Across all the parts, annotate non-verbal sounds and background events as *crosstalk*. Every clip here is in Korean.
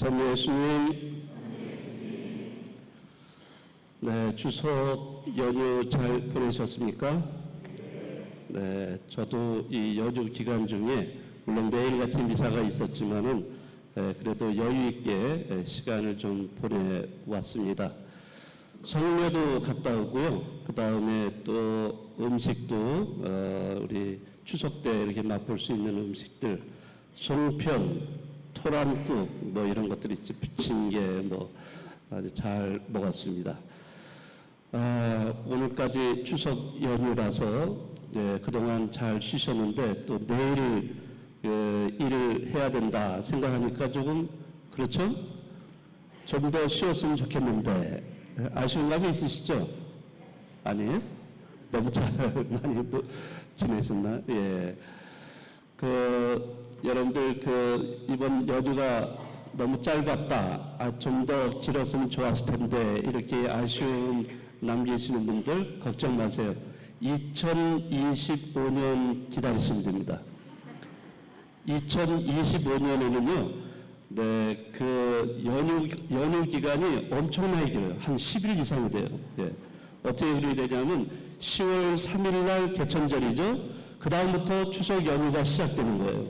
전 예수님, 네, 추석 연휴 잘 보내셨습니까? 네, 저도 이 연휴 기간 중에 물론 매일같이 미사가 있었지만은 에, 그래도 여유 있게 에, 시간을 좀 보내왔습니다. 성묘도 갔다 오고요. 그 다음에 또 음식도 어, 우리 추석 때 이렇게 맛볼 수 있는 음식들 송편, 토란국 뭐 이런 것들 있지 부침개 뭐 아주 잘 먹었습니다. 아, 오늘까지 추석 연휴라서 예, 그동안 잘 쉬셨는데 또 내일 예, 일을 해야 된다 생각하니까 조금 그렇죠? 좀 더 쉬었으면 좋겠는데 예, 아쉬운 감이 있으시죠? 아니에요? 너무 잘 *laughs* 많이 또 지내셨나? 예. 그 여러분들 그 이번 연휴가 너무 짧았다. 아, 좀 더 길었으면 좋았을 텐데 이렇게 아쉬움 남기시는 분들 걱정 마세요. 2025년 기다리시면 됩니다. 2025년에는요, 네, 그 연휴, 연휴 기간이 엄청나게 길어요. 한 10일 이상이 돼요. 예. 어떻게 그렇게 되냐면 10월 3일 날 개천절이죠. 그 다음부터 추석 연휴가 시작되는 거예요.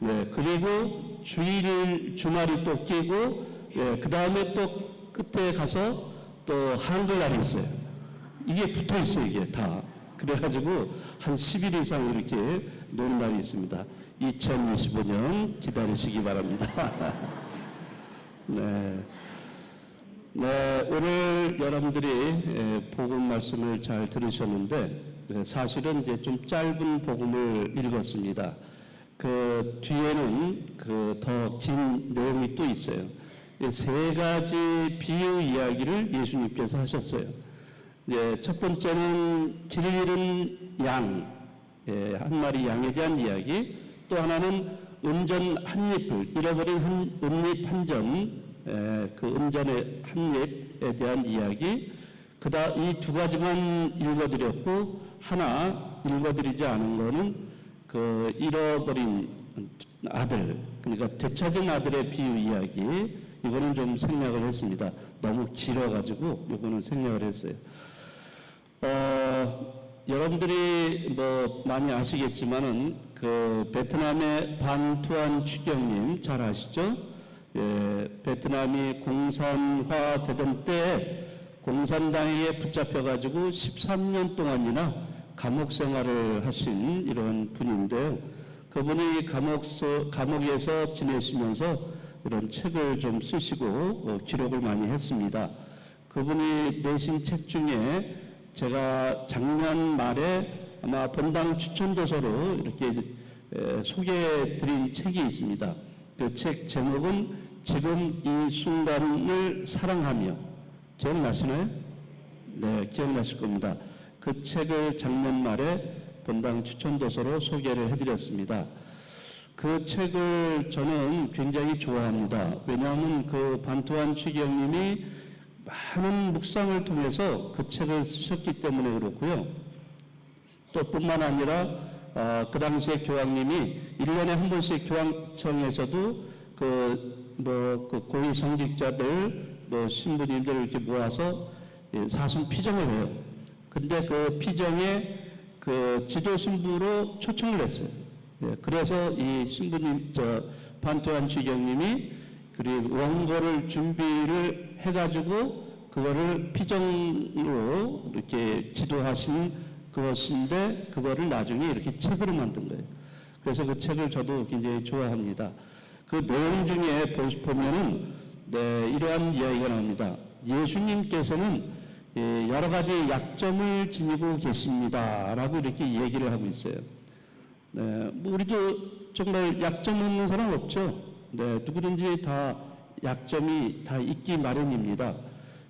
네, 그리고 주일, 주말이 또 끼고, 예, 그 다음에 또 끝에 가서 또 한글날이 있어요. 이게 붙어 있어요, 이게 다. 그래가지고 한 10일 이상 이렇게 노는 날이 있습니다. 2025년 기다리시기 바랍니다. *laughs* 네. 네, 오늘 여러분들이 예, 복음 말씀을 잘 들으셨는데 네, 사실은 이제 좀 짧은 복음을 읽었습니다. 그 뒤에는 그 더 긴 내용이 또 있어요. 예, 세 가지 비유 이야기를 예수님께서 하셨어요. 예, 첫 번째는 길 잃은 양, 예, 한 마리 양에 대한 이야기. 또 하나는 음전 한 잎을 잃어버린 한 음잎 한 점, 예, 그 음전의 한 잎에 대한 이야기. 그다 이 두 가지만 읽어드렸고 하나 읽어드리지 않은 거는 그 잃어버린 아들, 그러니까 되찾은 아들의 비유 이야기. 이거는 좀 생략을 했습니다. 너무 길어가지고 이거는 생략을 했어요. 어, 여러분들이 뭐 많이 아시겠지만은 그 베트남의 반투안 추경님 잘 아시죠? 예, 베트남이 공산화 되던 때에 공산당에게 붙잡혀가지고 13년 동안이나 감옥 생활을 하신 이런 분인데요. 그분이 감옥서, 감옥에서 지내시면서 이런 책을 좀 쓰시고 어, 기록을 많이 했습니다. 그분이 내신 책 중에 제가 작년 말에 아마 본당 추천 도서로 이렇게 소개해 드린 책이 있습니다. 그 책 제목은 지금 이 순간을 사랑하며 기억나시나요? 네, 기억나실 겁니다. 그 책을 작년 말에 본당 추천 도서로 소개를 해드렸습니다. 그 책을 저는 굉장히 좋아합니다. 왜냐하면 그 반투한 최경님이 많은 묵상을 통해서 그 책을 쓰셨기 때문에 그렇고요. 또 뿐만 아니라 어, 그 당시에 교황님이 1년에 한 번씩 교황청에서도 그 뭐 그 고위 성직자들 뭐 신부님들 이렇게 모아서 예, 사순 피정을 해요. 근데 그 피정에 그 지도 신부로 초청을 했어요. 예, 그래서 이 신부님 저 반토한 주경님이 그리고 원고를 준비를 해가지고 그거를 피정으로 이렇게 지도하신 그것인데 그거를 나중에 이렇게 책으로 만든 거예요. 그래서 그 책을 저도 굉장히 좋아합니다. 그 내용 중에 보면은 네, 이러한 이야기가 나옵니다. 예수님께서는 예, 여러 가지 약점을 지니고 계십니다라고 이렇게 얘기를 하고 있어요. 네, 뭐 우리도 정말 약점 없는 사람 없죠. 네, 누구든지 다 약점이 다 있기 마련입니다.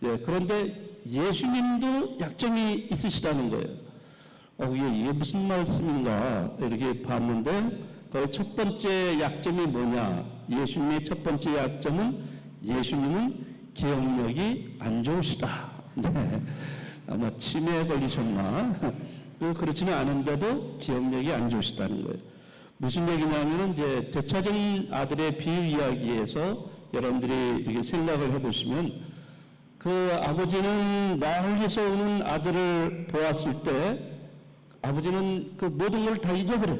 네, 그런데 예수님도 약점이 있으시다는 거예요. 어, 이게, 이게 무슨 말씀인가 이렇게 봤는데 그 첫 번째 약점이 뭐냐? 예수님의 첫 번째 약점은 예수님은 기억력이 안 좋으시다. 네. 아마 치매에 걸리셨나? 그렇지는 않은데도 기억력이 안 좋으시다는 거예요. 무슨 얘기냐면은 이제 되찾은 아들의 비유 이야기에서 여러분들이 이렇게 생각을 해보시면 그 아버지는 멀리서 오는 아들을 보았을 때 아버지는 그 모든 걸 다 잊어버려.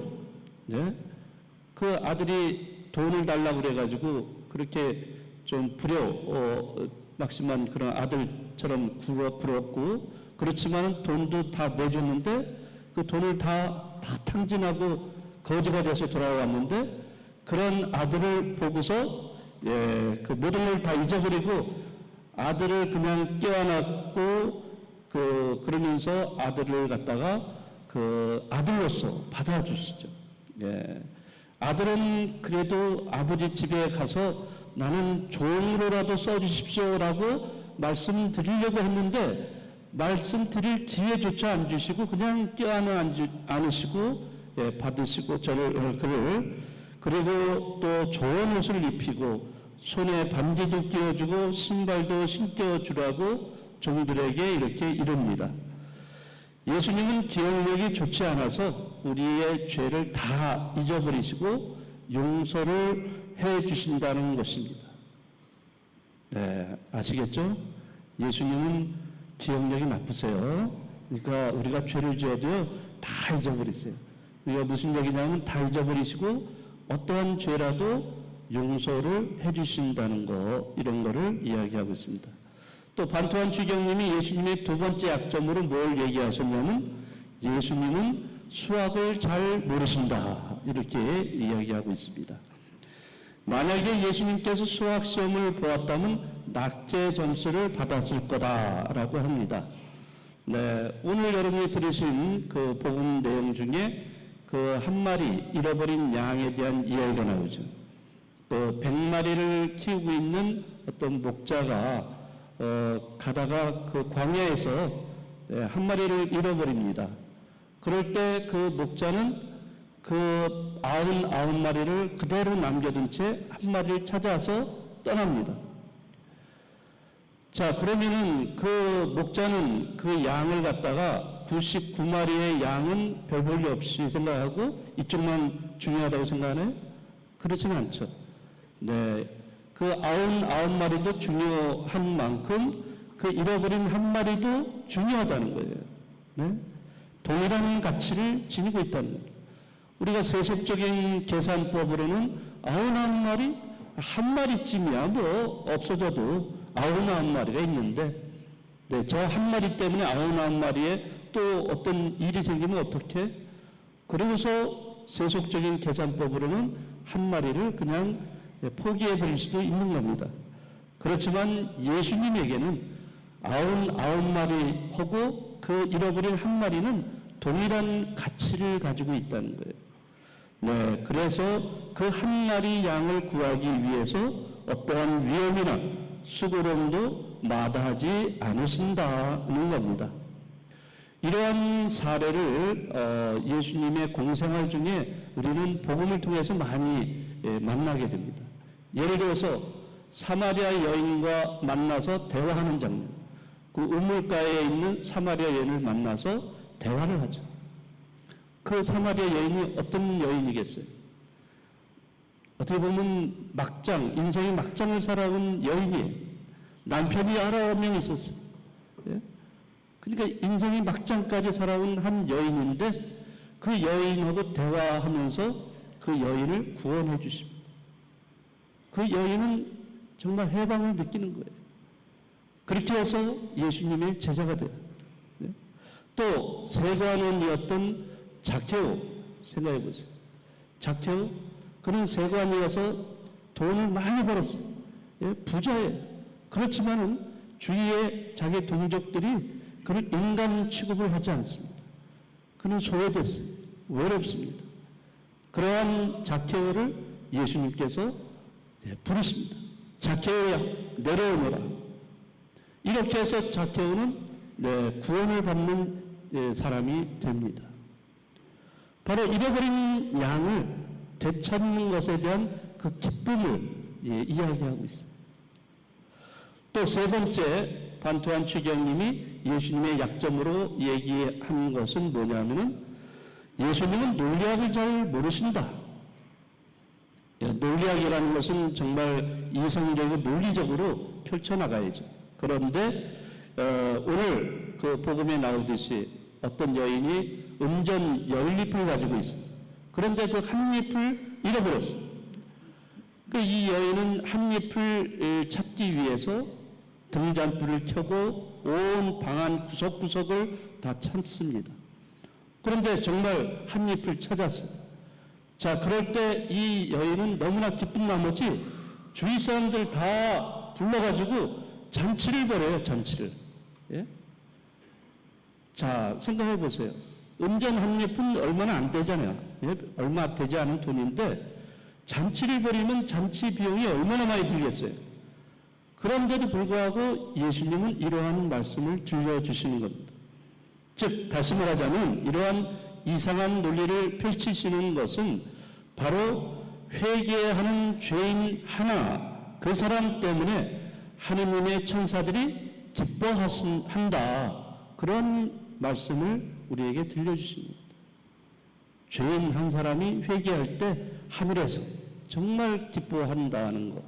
네? 그 아들이 돈을 달라고 그래가지고 그렇게 좀 부려, 어, 막심한 그런 아들처럼 굴었고 그렇지만 돈도 다 내줬는데 그 돈을 다, 다 탕진하고 거지가 돼서 돌아왔는데 그런 아들을 보고서 예, 그 모든 걸 다 잊어버리고 아들을 그냥 껴안았고 그 그러면서 아들을 갖다가 그 아들로서 받아주시죠. 예. 아들은 그래도 아버지 집에 가서 나는 종으로라도 써주십시오라고 말씀드리려고 했는데 말씀드릴 기회조차 안 주시고 그냥 껴안아 안으시고 예, 받으시고 저를 어, 그를 그리고 또 좋은 옷을 입히고 손에 반지도 끼워주고 신발도 신겨 주라고 종들에게 이렇게 이릅니다. 예수님은 기억력이 좋지 않아서 우리의 죄를 다 잊어버리시고 용서를 해 주신다는 것입니다. 네, 아시겠죠? 예수님은 기억력이 나쁘세요. 그러니까 우리가 죄를 지어도요, 다 잊어버리세요. 우리가 무슨 얘기냐면 다 잊어버리시고 어떠한 죄라도 용서를 해 주신다는 거, 이런 거를 이야기하고 있습니다. 또 반토한 주경님이 예수님의 두 번째 약점으로 뭘 얘기하셨냐면 예수님은 수학을 잘 모르신다 이렇게 이야기하고 있습니다. 만약에 예수님께서 수학 시험을 보았다면 낙제 점수를 받았을 거다라고 합니다. 네, 오늘 여러분이 들으신 그 복음 내용 중에 그 한 마리 잃어버린 양에 대한 이야기가 나오죠. 또 100마리를 키우고 있는 어떤 목자가 어, 가다가 그 광야에서 예, 한 마리를 잃어버립니다. 그럴 때 그 목자는 그 아흔 아홉 마리를 그대로 남겨둔 채 한 마리를 찾아서 떠납니다. 자, 그러면은 그 목자는 그 양을 갖다가 99마리의 양은 별 볼일 없이 생각하고 이쪽만 중요하다고 생각하나요? 그렇지는 않죠. 네. 그 아흔 아홉 마리도 중요한 만큼 그 잃어버린 한 마리도 중요하다는 거예요. 네? 동일한 가치를 지니고 있다는 겁니다. 우리가 세속적인 계산법으로는 아흔 아홉 마리 한 마리쯤이야 뭐 없어져도 아흔 아홉 마리가 있는데 네, 저 한 마리 때문에 아흔 아홉 마리에 또 어떤 일이 생기면 어떻게? 그러고서 세속적인 계산법으로는 한 마리를 그냥 포기해 버릴 수도 있는 겁니다. 그렇지만 예수님에게는 아흔 아홉 마리 하고 그 잃어버린 한 마리는 동일한 가치를 가지고 있다는 거예요. 네, 그래서 그 한 마리 양을 구하기 위해서 어떠한 위험이나 수고로움도 마다하지 않으신다는 겁니다. 이러한 사례를 어, 예수님의 공생활 중에 우리는 복음을 통해서 많이 예, 만나게 됩니다. 예를 들어서 사마리아 여인과 만나서 대화하는 장면. 그 우물가에 있는 사마리아 여인을 만나서 대화를 하죠. 그 사마리아 여인이 어떤 여인이겠어요? 어떻게 보면 막장, 인생의 막장을 살아온 여인이에요. 남편이 아홉 명 있었어요. 예? 그러니까 인생의 막장까지 살아온 한 여인인데 그 여인하고 대화하면서 그 여인을 구원해 주십니다. 그 여인은 정말 해방을 느끼는 거예요. 그렇게 해서 예수님의 제자가 돼요. 네? 또 세관원이었던 자케오 생각해 보세요. 자케오 그는 세관이 어서 돈을 많이 벌었어요. 예? 부자예요. 그렇지만은 주위에 자기 동족들이 그를 인간 취급을 하지 않습니다. 그는 소외됐어요. 외롭습니다. 그러한 자케오를 예수님께서 예, 부르십니다. 자케오야 내려오너라. 이렇게 해서 자케오는 네, 구원을 받는 예, 사람이 됩니다. 바로 잃어버린 양을 되찾는 것에 대한 그 기쁨을 예, 이야기하고 있어요. 또 세 번째 반토한 취경님이 예수님의 약점으로 얘기한 것은 뭐냐면은 예수님은 논리학을 잘 모르신다. 예, 논리학이라는 것은 정말 이성적이고 논리적으로 펼쳐나가야죠. 그런데 어, 오늘 그 복음에 나오듯이 어떤 여인이 은전 열잎을 가지고 있었어요. 그런데 그 한 잎을 잃어버렸어요. 그이 여인은 한 잎을 찾기 위해서 등잔불을 켜고 온 방안 구석구석을 다 참습니다. 그런데 정말 한 잎을 찾았어요. 자, 그럴 때 이 여인은 너무나 기쁜 나머지 주위 사람들 다 불러가지고 잔치를 벌여요, 잔치를. 예? 자, 생각해 보세요. 한 잎은 얼마나 안 되잖아요. 예? 얼마 되지 않은 돈인데 잔치를 벌이면 잔치 비용이 얼마나 많이 들겠어요. 그런데도 불구하고 예수님은 이러한 말씀을 들려주시는 겁니다. 즉, 다시 말하자면 이러한 이상한 논리를 펼치시는 것은 바로 회개하는 죄인 하나, 그 사람 때문에 하느님의 천사들이 기뻐한다. 그런 말씀을 우리에게 들려주십니다. 죄인 한 사람이 회개할 때 하늘에서 정말 기뻐한다는 것.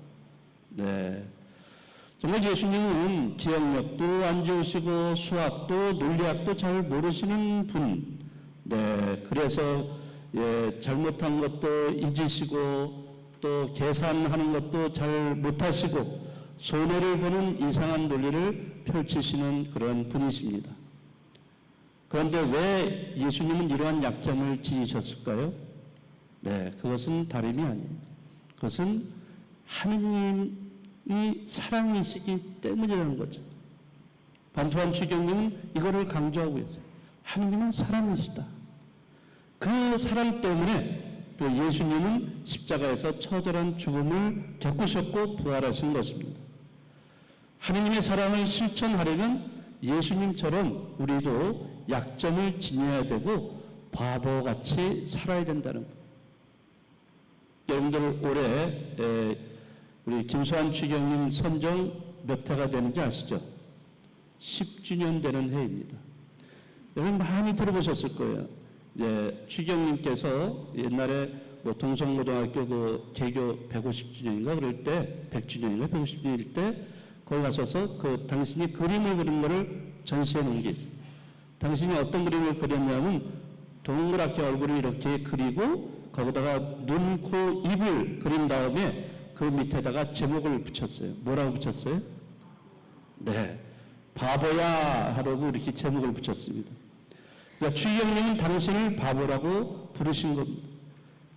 네. 정말 예수님은 기억력도 안 좋으시고 수학도 논리학도 잘 모르시는 분. 네. 그래서 예, 잘못한 것도 잊으시고 또 계산하는 것도 잘 못하시고 손해를 보는 이상한 논리를 펼치시는 그런 분이십니다. 그런데 왜 예수님은 이러한 약점을 지니셨을까요? 네, 그것은 다름이 아니에요. 그것은 하느님이 사랑이시기 때문이라는 거죠. 반투한 추경님은 이거를 강조하고 있어요. 하느님은 사랑이시다. 그 사랑 때문에 그 예수님은 십자가에서 처절한 죽음을 겪으셨고 부활하신 것입니다. 하느님의 사랑을 실천하려면 예수님처럼 우리도 약점을 지녀야 되고 바보같이 살아야 된다는 것. 여러분들 올해 우리 김수환 추경님 선정 몇 회가 되는지 아시죠? 10주년 되는 해입니다. 여러분 많이 들어보셨을 거예요. 예, 추경님께서 옛날에 뭐 동성고등학교 그 개교 150주년인가 그럴 때 100주년인가 150주년일 때 거기 가셔서 그 당신이 그림을 그린 거를 전시해 놓은 게 있어요. 당신이 어떤 그림을 그렸냐면 동그랗게 얼굴을 이렇게 그리고 거기다가 눈, 코, 입을 그린 다음에 그 밑에다가 제목을 붙였어요. 뭐라고 붙였어요? 네. 바보야 하라고 이렇게 제목을 붙였습니다. 그러니까 추경님은 당신을 바보라고 부르신 겁니다.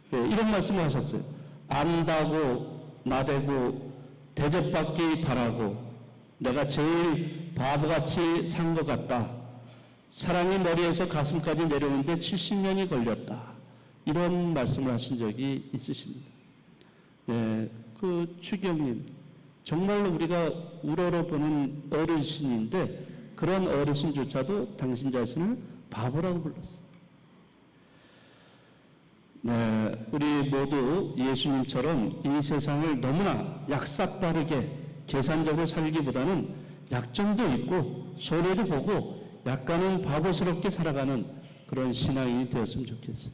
네, 이런 말씀을 하셨어요. 안다고 나대고 대접받기 바라고 내가 제일 바보같이 산 것 같다. 사랑이 머리에서 가슴까지 내려오는데 70년이 걸렸다. 이런 말씀을 하신 적이 있으십니다. 네, 그 추경님 정말로 우리가 우러러 보는 어르신인데 그런 어르신조차도 당신 자신을 바보라고 불렀어요. 네, 우리 모두 예수님처럼 이 세상을 너무나 약삭 빠르게 계산적으로 살기보다는 약점도 있고 손해도 보고 약간은 바보스럽게 살아가는 그런 신앙이 되었으면 좋겠어요.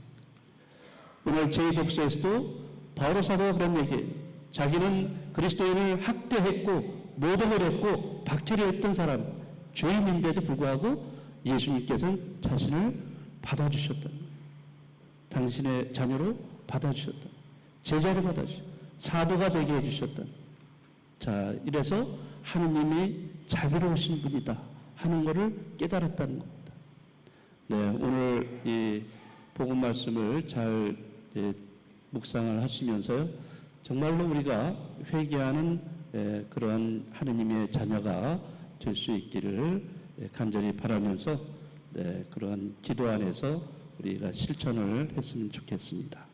오늘 제2독서에서도 바오로 사도가 그런 얘기예요. 자기는 그리스도인을 학대했고 모독을 했고 박해를 했던 사람, 죄인인데도 불구하고 예수님께서는 자신을 받아주셨다. 당신의 자녀로 받아주셨다. 제자로 받아주셨다. 사도가 되게 해주셨다. 자, 이래서 하느님이 자비로우신 분이다 하는 것을 깨달았다는 겁니다. 네, 오늘 이 복음 말씀을 잘 예, 묵상을 하시면서요. 정말로 우리가 회개하는 예, 그런 하느님의 자녀가 될 수 있기를 예, 간절히 바라면서 네, 그런 기도 안에서 우리가 실천을 했으면 좋겠습니다.